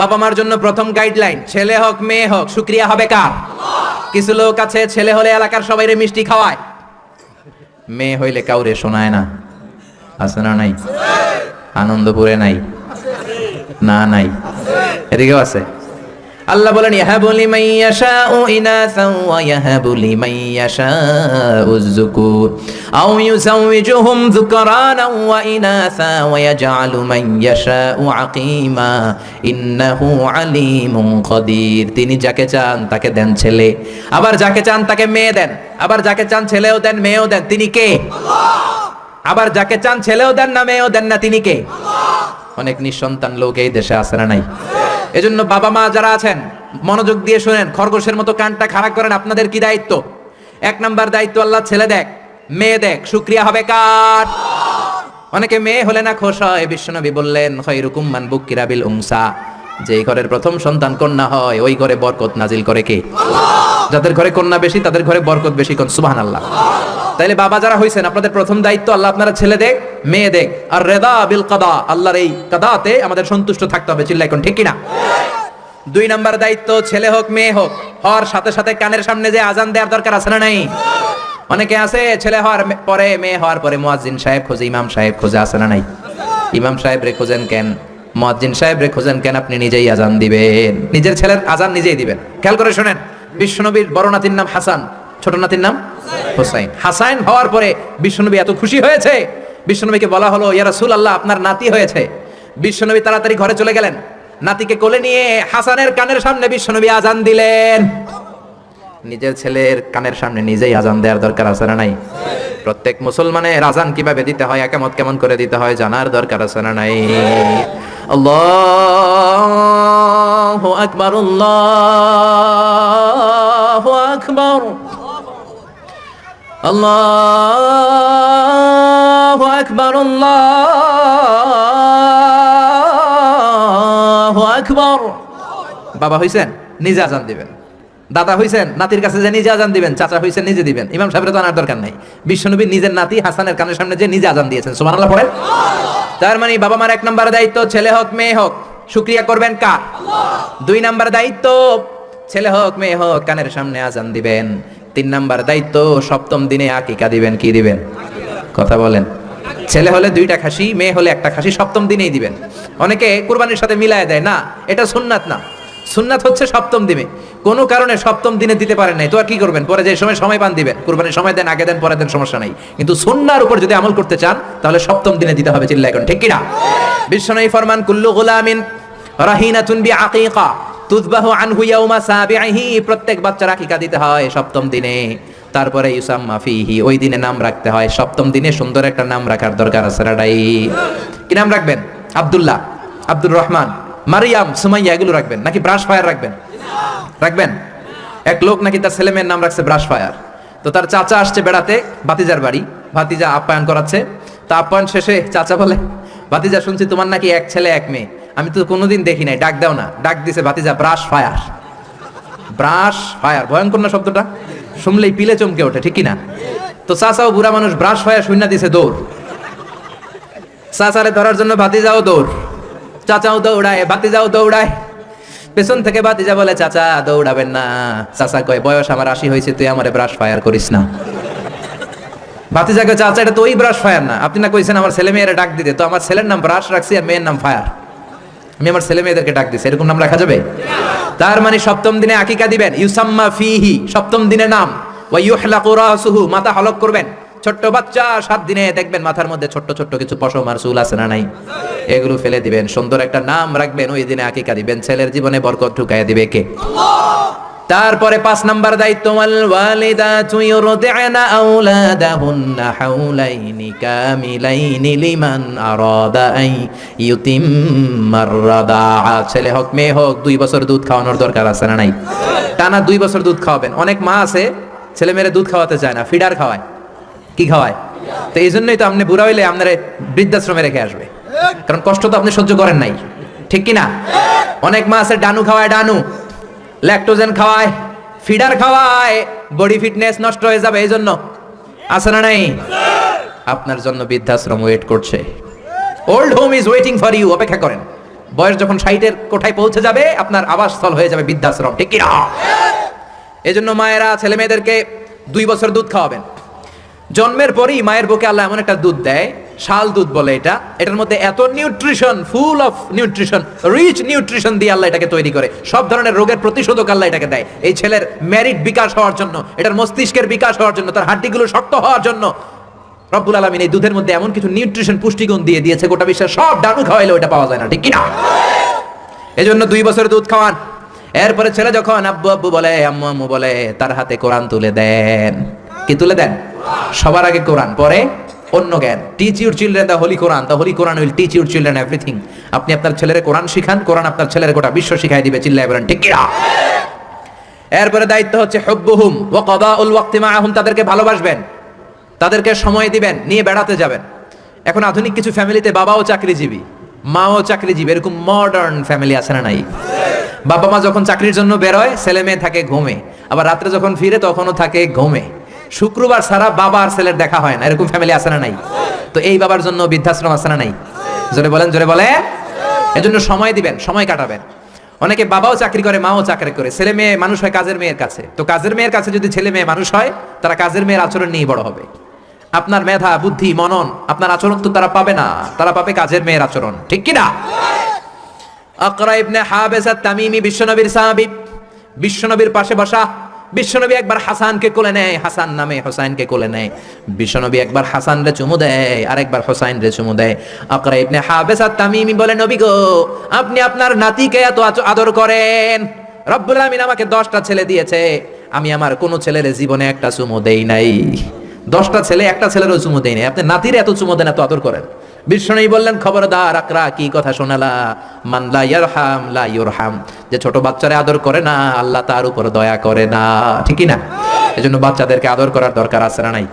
বাবা মার জন্য প্রথম গাইডলাইন ছেলে হোক, মেয়ে হোক, সুক্রিয়া হবে কার? কিছু লোক আছে, ছেলে হলে এলাকার সবাইরে মিষ্টি খাওয়ায়। মেয়ে হইলে কাউরে শোনায় না। আছে না নাই? আনন্দপুরে নাই? না নাই? এদিকেও আছে? আল্লাহ বলেন, ইয়াহাবু লিমান ইয়াশাউ ইনাসান ওয়া ইয়াহাবু লিমান ইয়াশাউ যুকুর। আও ইউযাওয়িজুহুম যুকরানান ওয়া ইনাসা ওয়া ইয়াজআলু মান ইয়াশাউ আকীমা। ইন্নাহু আলীমুন কদির তিনি যাকে চান তাকে দেন ছেলে। আবার যাকে চান তাকে মেয়ে দেন। আবার যাকে চান ছেলেও দেন, মেয়েও দেন। তিনি কে? আবার যাকে চান ছেলেও দেন না, মেয়েও দেন না। তিনি কে? অনেক নিঃসন্তান লোক এই দেশে আছে না নাই? এজন্য বাবা মা যারা আছেন, মনোযোগ দিয়ে শোনেন, খরগোশের মতো কানটা খারাপ করেন, আপনাদের কি দায়িত্ব? এক নাম্বার দায়িত্ব আল্লাহ ছেলে দেখ, মেয়ে দেখ, শুক্রিয়া হবে কার? অনেকে মেয়ে হলে না খোশ হয়, বিশ্বনবী বললেন, খৈরুকুম মান বুকিরা বিল উংসা যে ঘরের প্রথম সন্তান কন্যা হয়, ওই ঘরে বরকত নাজিল করে কে? যাদের ঘরে কন্যা বেশি, তাদের ঘরে বরকত বেশি কোন? সুবহান আল্লাহ তাইলে বাবা যারা হয়েছেন আপনাদের প্রথম দায়িত্ব আল্লাহ আপনারা ছেলে দেখ মেয়ে দেখ। আর রেদা বিল কাদা, আল্লাহর এই কাদাতে আমাদের সন্তুষ্ট থাকতে হবে চিল্লাই কোন ঠিক কিনা? দুই নাম্বার দায়িত্ব, ছেলে হোক, মেয়ে হোক, হওয়ার সাথে সাথে কানের সামনে যে আজান দেওয়ার দরকার আছে না নাই? অনেকে আছে, ছেলে হওয়ার পরে, মেয়ে হওয়ার পরে মুয়াজ্জিন সাহেব খোঁজে, ইমাম সাহেব খোঁজে, আছে না নাই? ইমাম সাহেব রে খোঁজেন কেন? মুয়াজ্জিন সাহেব রে খোঁজেন কেন? আপনি নিজেই আজান দিবেন। নিজের ছেলের আজান নিজেই দিবেন। খেয়াল করে শোনেন, বিশ্বনবীর বড় নাতির নাম হাসান, ছোট নাতির নাম হোসাইন। হাসাইন হওয়ার পরে বিশ্বনবী এত খুশি হয়েছে বিশ্বনবীকে বলা হলো, ইয়া রাসূলুল্লাহ, আপনার নাতি হয়েছে। বিশ্বনবী তাড়াতাড়ি ঘরে চলে গেলেন। নাতিকে কোলে নিয়ে হাসানের কানের সামনে বিশ্বনবী আজান দিলেন। নিজের ছেলের কানের সামনে নিজেই আজান দেওয়ার দরকার আছে না নাই? প্রত্যেক মুসলমানের আজান কীভাবে দিতে হয়, একামত কেমন করে দিতে হয়, জানার দরকার আছে না নাই? আল্লাহু আকবার আল্লাহু আকবার। আল্লাহু আল্লাহু আকবার বাবা হইছেন, নিজে আজান দিবেন। দাদা হইছেন, নাতির কাছে যে নিজে আজান দিবেন, চাচা হইছেন, নিজে দিবেন। ইমাম সাহেবের তো আনার দরকার নাই। বিশ্বনবী নিজের নাতি হাসানের কানের সামনে যে নিজে আজান দিয়েছেন, সুবহানাল্লাহ পড়েন। তার মানে বাবা মার এক নম্বর দায়িত্ব, ছেলে হোক, মেয়ে হোক, শুক্রিয়া করবেন কার? দুই নাম্বার দায়িত্ব, ছেলে হোক, মেয়ে হোক, কানের সামনে আজান দিবেন। তিন নাম্বার দায়িত্ব, সপ্তম দিনে আকিকা দিবেন, কি দিবেন? কথা বলেন। ছেলে হলে দুইটা খাসি, মেয়ে হলে একটা খাসি, সপ্তম দিনেই দিবেন। অনেকে কুরবানির সাথে মিলায় দেয়, না, এটা সুন্নাত না। সুন্নাত হচ্ছে সপ্তম দিনে। কোনো কারণে সপ্তম দিনে দিতে পারেন নাই। তো আর কি করবেন? পরে যে সময় সময় পান দিবেন। কুরবানির সময় দেন, আগে দেন পরে দেন সমস্যা নাই। কিন্তু সুন্নার উপর যদি আমল করতে চান, তাহলে সপ্তম দিনে দিতে হবে চিল্লা এখন ঠিক কিনা বিশ্বনবী ফরমান, কুল্লু গুলামিন রাহিনাতুন বি আকিকা তুযবাহু আনহু ইয়াউমা সাবিহি প্রত্যেক বাচ্চার আকিকা দিতে হয় সপ্তম দিনে। তারপরে ইউসাম মাফিহি ওই দিনে নাম রাখতে হয়। সপ্তম দিনে সুন্দর একটা নাম রাখার দরকার আছে, রাডাই। কি নাম রাখবেন? আব্দুল্লাহ, আব্দুর রহমান, মারিয়াম, সুমাইয়া, এগুলো রাখবেন? নাকি ব্রাশ ফায়ার রাখবেন? রাখবেন? এক লোক নাকি তার ছেলে মেয়ের নাম রাখছে ব্রাশ ফায়ার। তো তার চাচা আসছে বেড়াতে, ভাতিজার বাড়ি। ভাতিজা আপ্যায়ন করাচ্ছে। তা আপ্যায়ন শেষে চাচা বলে, ভাতিজা, শুনছি তোমার নাকি এক ছেলে, এক মেয়ে। আমি তো কোনোদিন দেখি নাই, ডাক দাও না। ডাক দিছে ভাতিজা, ব্রাশ ফায়ার। ব্রাশ ফায়ার, ভয়ঙ্কর না শব্দটা? শুনলেই পিলে চমকে ওঠে, ঠিক কিনা তো চাচাও বুড়া মানুষ ব্রাশ ফায়ার শূন্য দিছে দৌড়। চাচারে ধরার জন্য ভাতিজাও দৌড়। চাচাও দৌড়ায়, ভাতিজাও দৌড়ায়। পেছন থেকে ভাতিজা বলে, চাচা, দৌড়াবেন না। চাচা কয়, বয়স আমার আশি হয়েছে, তুই আমারে ব্রাশ ফায়ার করিস না। ভাতিজাকে চাচা, এটা তো ওই ব্রাশ ফায়ার না। আপনি না কইছেন, আমার ছেলে মেয়েরা ডাক দিতে। তো আমার ছেলের নাম ব্রাশ রাখছি আর মেয়ের নাম ফায়ার। আমি আমার ছেলে মেয়েদেরকে ডাক দিছি, এরকম নাম রাখা যাবে? তার মানে সপ্তম দিনে আকিকা দিবেন, ইউসাম্মা ফিহি, সপ্তম দিনে নাম। ওয়া ইউহলাকু রাসুহু, মাথা হলক করবেন। ছোট্ট বাচ্চা, সাত দিনে দেখবেন মাথার মধ্যে ছোট্ট ছোট্ট কিছু পশম আর চুল আছে না নাই? এগুলো ফেলে দিবেন, সুন্দর একটা নাম রাখবেন, ওই দিনে আকিকা দিবেন, ছেলের জীবনে বরকত ঢুকাইয়া দিবে কে তারপরে পাঁচ নাম্বার দায়িত্ব, ওয়াল ওয়ালিদাতু ইউরদি'না আওলাদাহুন্না হাওলাইনি কামিলাইনি লিমান আরাদা আই ইউতিম্মার ছেলে হোক, মেয়ে হোক, দুই বছর দুধ খাওয়ানোর দরকার আছে না নাই? টানা দুই বছর দুধ খাওয়াবেন। অনেক মা আছে, ছেলে মেয়েরে দুধ খাওয়াতে চায় না, ফিডার খাওয়ায়। কি খাওয়ায়? তো এই জন্যই তো আপনি বুড়া হইলে আপনার বৃদ্ধাশ্রমে রেখে আসবে। কারণ কষ্ট তো আপনি সহ্য করেন নাই। ঠিক কি না? অনেক মা আছে, ডানু খাওয়ায় ডানু। ল্যাকটোজেন খাওয়ায়, ফিডার খাওয়ায়, বডি ফিটনেস নষ্ট হয়ে যাবে এই জন্য আছে না নাই? আপনার জন্য বৃদ্ধাশ্রম ওয়েট করছে। Old home is waiting for you অপেক্ষা করেন। বয়স যখন ষাটের কোঠায় পৌঁছে যাবে, আপনার আবাসস্থল হয়ে যাবে বৃদ্ধাশ্রম, ঠিক কিনা? এই জন্য মায়েরা ছেলে মেয়েদেরকে দুই বছর দুধ খাওয়াবেন। জন্মের পরেই মায়ের বুকে আল্লাহ এমন একটা দুধ দেয় শাল দুধ বলে এটা। এটার মধ্যে এত nutrition full of nutrition rich nutrition দিয়ে আল্লাহ এটাকে তৈরি করে। সব ধরনের রোগের প্রতিষেধক আল্লাহ এটাকে দেয়। এই ছেলের ম্যারিট বিকাশ হওয়ার জন্য, এটার মস্তিষ্কের বিকাশ হওয়ার জন্য, তার হাড্ডিগুলো শক্ত হওয়ার জন্য রব্বুল আলমিন এই দুধের মধ্যে এমন কিছু নিউট্রিশন পুষ্টিগুণ দিয়ে দিয়েছে, গোটা বিশ্বের সব ডানু খাওয়াইলে ওটা পাওয়া যায় না, ঠিক কিনা? এই জন্য দুই বছর দুধ খাওয়ান। এরপরে ছেলে যখন আব্বু আব্বু বলে, আম্মু আম্মু বলে, তার হাতে কোরআন তুলে দেন। কি তুলে দেন? সবার আগে কোরআন, পরে অন্য জ্ঞান। Teach your children the Holy Quran the Holy Quran will teach your children everything আপনি আপনার ছেলের কোরআন শিখান, কোরআন আপনার ছেলের গোটা বিশ্ব শিখাই দিবে, চিল্লায় বলেন, ঠিক এরপরে দায়িত্ব হচ্ছে হব্বুহুম ও কদা উল ওয়াক্তি মাআহুম, তাদেরকে ভালোবাসবেন, তাদেরকে সময় দিবেন, নিয়ে বেড়াতে যাবেন। এখন আধুনিক কিছু ফ্যামিলিতে বাবাও চাকরিজীবী, মাও চাকরিজীবী, এরকম মডার্ন ফ্যামিলি আছে না নাই? বাবা মা যখন চাকরির জন্য বেরোয় ছেলে মেয়ে থাকে ঘুমে, আবার রাত্রে যখন ফিরে তখনও থাকে ঘুমে। শুক্রবার ছাড়া বাবা আর ছেলের দেখা হয় না। এরকম ফ্যামিলি আছে না নাই? তো এই বাবার জন্য বৃদ্ধাশ্রম আছে না নাই? জোরে বলেন, জোরে বলে এজন্য সময় দিবেন, সময় কাটাবেন। অনেকে বাবাও চাকরি করে, মাও চাকরি করে। ছেলে মেয়ে, মানুষ হয় কাজের মেয়ের কাছে। তো কাজের মেয়ের কাছে যদি ছেলে মেয়ে মানুষ হয়, তারা কাজের মেয়ের আচরণ নিয়ে বড় হবে। আপনার মেধা, বুদ্ধি, মনন, আপনার আচরণ তো তারা পাবে না। তারা পাবে কাজের মেয়ের আচরণ। ঠিক কি না? আকরা ইবনে হাবেস তামিমি বিশ্বনবীর সাহাবী। বিশ্বনবীর পাশে বসা। বিশ্বনবী একবার হাসানকে কোলে নেয়, হাসান নামে হোসাইনকে কোলে নেয়। বিশ্বনবী একবার হাসান রে চুমু দেয় আর একবার হোসাইন রে চুমু দেয়। আকরা ইবনে হাবেসা তামিমি বলে, নবী গো, আপনি আপনার নাতিকে এত আদর করেন। রব্বুল আমিন আমাকে দশটা ছেলে দিয়েছে। আমি আমার কোনো ছেলের জীবনে একটা চুমু দেই নাই। দশটা ছেলে, একটা ছেলেরও চুমু দেয় নাই। আপনি নাতির এত চুমু দেন, এত আদর করেন। বিষ্ণু বললেন, খবরদার আকরা কি কথা শোনালা? মানলা ইয়ারহাম, লা ইউরহাম। যে ছোট বাচ্চারে আদর করে না, আল্লাহ তার উপর দয়া করে না। ঠিকই না এজন্য বাচ্চাদেরকে আদর করার দরকার আছে না নাই?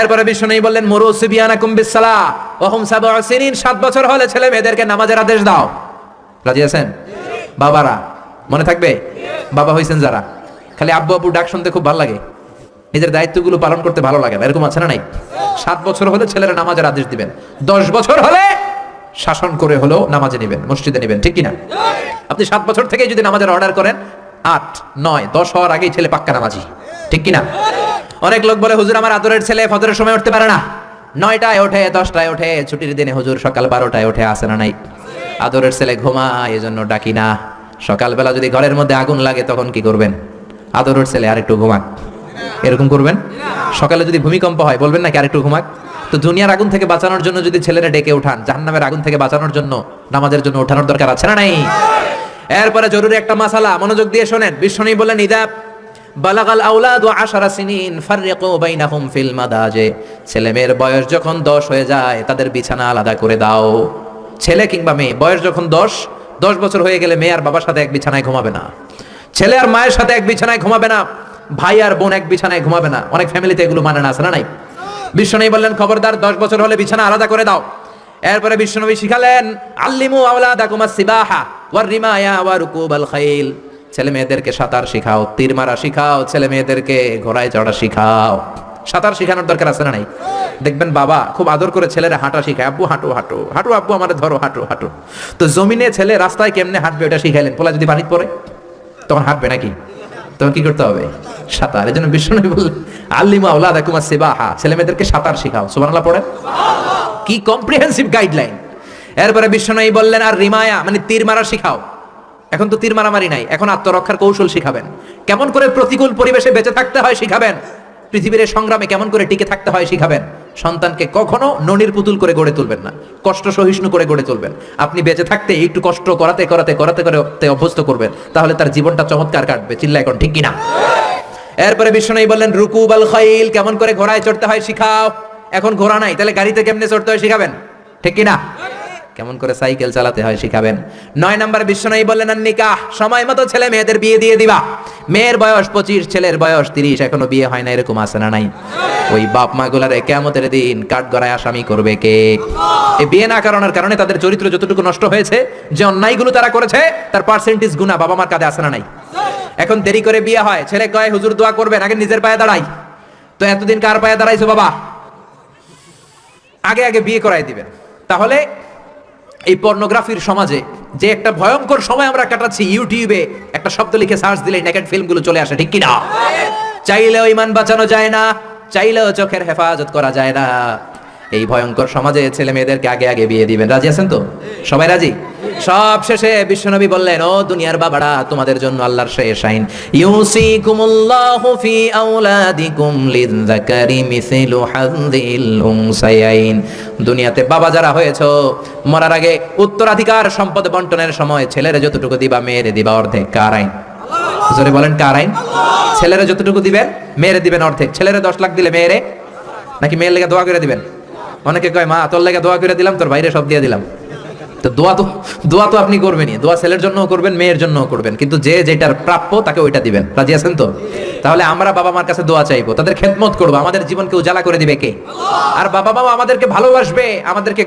এরপরে বিষ্ণু বললেন, মুরু সিবিয়ানাকুম বিসসালাহ ওয়া হুম সাবউ সিনিন, সাত বছর হলে ছেলে মেয়েদেরকে নামাজের আদেশ দাও। রাজি আছেন? বাবারা, মনে থাকবে? বাবা হইছেন যারা। খালি আব্বু আব্বু ডাক শুনতে খুব ভালো লাগে। নিজের দায়িত্বগুলো পালন করতে ভালো লাগে না। এরকম আছে না নাই? সাত বছর হলে ছেলেরা নামাজের আদেশ দিবেন। দশ বছর হলে শাসন করে হলেও নামাজে নেবেন, মসজিদে নেবেন, ঠিক কিনা? আপনি সাত বছর থেকে যদি নামাজের অর্ডার করেন, আট, নয়, দশ হওয়ার আগেই ছেলে পাক্কা নামাজি, ঠিক কিনা? অনেক লোক বলে, হুজুর, আমার আদরের ছেলে ফজরের সময় উঠতে পারে না। নয়টায় ওঠে, দশটায় ওঠে, ছুটির দিনে হুজুর সকাল বারোটায় ওঠে আসে না নাই? আদরের ছেলে ঘুমায়, এজন্য ডাকি না। সকালবেলা যদি ঘরের মধ্যে আগুন লাগে, তখন কি করবেন? আদরের ছেলে আরেকটু ঘুমাক এরকম করবেন? সকালে যদি ভূমিকম্প হয়, বলবেন নাকি আরেকটু ঘুমাক? তো দুনিয়ার আগুন থেকে বাঁচানোর জন্য যদি ছেলেরা ডেকে উঠান জাহান্নামের আগুন থেকে বাঁচানোর জন্য, নামাজের জন্য ওঠানোর দরকার আছে না নাই? এরপরে জরুরি একটা মাসালা, মনোযোগ দিয়ে শোনেন। বিশ্বনী বললেন, ইদা বালাগাল আউলাদ ও আশারা সিনিন বাইনাহুম ফিল মাদাজে। ছেলে মেয়ের বয়স যখন দশ হয়ে যায়, তাদের বিছানা আলাদা করে দাও। ছেলে কিংবা মেয়ে, বয়স যখন দশ দশ বছর হয়ে গেলে মেয়ে আর বাবার সাথে এক বিছানায় ঘুমাবে না। ছেলে আর মায়ের সাথে এক বিছানায় ঘুমাবে না। ভাই আর বোন এক বিছানায় ঘুমাবে না। অনেক ফ্যামিলিতে এগুলো মানে না, আছে না নাই? বিশ্বনবী বললেন, খবরদার, দশ বছর হলে বিছানা আলাদা করে দাও। এরপরে বিশ্বনবী শিখালেন, আল্লিমু আওলাদাকুমা সিবাহা ওয়ার রিমায়া ওয়া রুকুবাল খাইল। ছেলে মেয়েদেরকে সাঁতার শিখাও, তীর মারা শিখাও, ছেলে মেয়েদেরকে ঘোড়ায় চড়া শিখাও। সাঁতার শিখানোর দরকার আছে না নাই? দেখবেন বাবা খুব আদর করে ছেলেরা হাঁটা শিখায়, আব্বু, হাঁটো হাঁটো হাঁটো, আব্বু, আমার ধরো, হাঁটো হাঁটো। তো জমিনে ছেলে রাস্তায় কেমনে হাঁটবে ওটা শিখাইলেন। পোলা যদি পানিতে পড়ে, তখন হাঁটবে নাকি? তখন কি করতে হবে? সাঁতার এই জন্য বিষ্ণু বললেন, আল্লিমা আউলাদ কুমার সেবাহা ছেলে মেয়েদেরকে সাঁতার শিখাও। সুবহানাল্লাহ পড়েন? কি কম্প্রিহেন্সিভ গাইডলাইন এরপরে বিষ্ণু বললেন, আর রিমায়া মানে তীর মারা শিখাও। এখন তো তীর মারামারি নাই, এখন আত্মরক্ষার কৌশল শিখাবেন। কেমন করে প্রতিকূল পরিবেশে বেঁচে থাকতে হয় শিখাবেন? পৃথিবীর সংগ্রামে কেমন করে টিকে থাকতে হয় শিখাবেন? সন্তানকে কখনো ননির পুতুল করে গড়ে তুলবেন না। কষ্ট সহিষ্ণু করে গড়ে তুলবেন। আপনি বেঁচে থাকতে একটু কষ্ট করাতে করাতে করাতে করে অভ্যস্ত করবেন। তাহলে তার জীবনটা চমৎকার কাটবে। চিল্লা এখন ঠিক কিনা? এরপরে বিষ্ণু বললেন রুকু বাল খাইল, কেমন করে ঘোড়ায় চড়তে হয় শিখাও। এখন ঘোড়া নাই, তাহলে গাড়িতে কেমনে চড়তে হয় শিখাবেন? ঠিক কিনা? কেমন করে সাইকেল চালাতে হয় শিখাবেন। নয় নম্বর বিশ্বনয়ী বললেন আর নিকাহ, সময় মতো ছেলে মেয়েদের বিয়ে দিয়ে দিবা। মেয়ের বয়স পঁচিশ, ছেলের বয়স তিরিশ, এখনও বিয়ে হয় না, এরকম আছে না নাই? ওই বাপ মা গুলারে কেমতের দিন কাঠ গড়ায় আসামি করবে কে? এই বিয়ে না করানোর কারণে তাদের চরিত্র যতটুকু নষ্ট হয়েছে, যে অন্যায়গুলো তারা করেছে, তার পার্সেন্টেজ গুণা বাবা মার কাঁধে আসে না নাই? এখন দেরি করে বিয়ে হয়, ছেলে কয়, হুজুর দোয়া করবেন, আগে নিজের পায়ে দাঁড়াই। তো এতদিন কার পায়ে দাঁড়াইছো বাবা? আগে আগে বিয়ে করাই দিবেন। তাহলে এই পর্নোগ্রাফির সমাজে যে একটা ভয়ঙ্কর সময় আমরা কাটাচ্ছি ইউটিউবে, একটা শব্দ লিখে সার্চ দিলে নেকেট ফিল্মগুলো চলে আসে, ঠিক কিনা? চাইলেও ইমান বাঁচানো যায় না, চাইলেও চোখের হেফাজত করা যায় না। এই ভয়ঙ্কর সমাজে ছেলে মেয়েদেরকে আগে আগে বিয়ে দিবেন, রাজি আছেন তো? সবাই রাজি? সব শেষে বিশ্বনবী বললেন, ও দুনিয়ার বাবারা, তোমাদের জন্য আল্লাহর শেষ আইন। ইউসিকুমুল্লাহু ফি আওলাদিকুম লিযযাকারি মিসলু হাযিল উনসায়াইন। দুনিয়াতে বাবা যারা হয়েছো, মরার আগে উত্তরাধিকার সম্পদ বন্টনের সময় ছেলেরে যতটুকু দিবা, মেয়েরে দিবা অর্ধেক। কার আইন? জোরে বলেন, কার আইন? ছেলেরা যতটুকু দিবেন, মেয়েরে দিবেন অর্ধেক। ছেলেরে দশ লাখ দিলে মেয়েরে, নাকি মেয়ের লেগে দোয়া করে দিবেন? অনেকে কয়, মা, তোর লেগে দোয়া করে দিলাম, তোর বাইরে সব দিয়ে দিলাম। তো দোয়া তো দোয়া তো আপনি করবেনই। দোয়া ছেলের জন্যও করবেন, মেয়ের জন্যও করবেন। কিন্তু যে যেটার প্রাপ্য তাকে ওইটা দিবেন। রাজি আছেন তো? তাহলে আমরা বাবা মার কাছে দোয়া চাইব। তাদের খেদমত করব। আমাদের জীবনকে উজালা করে দিবে কে? আর বাবা মা আমাদেরকে ভালোবাসবে, আমাদেরকে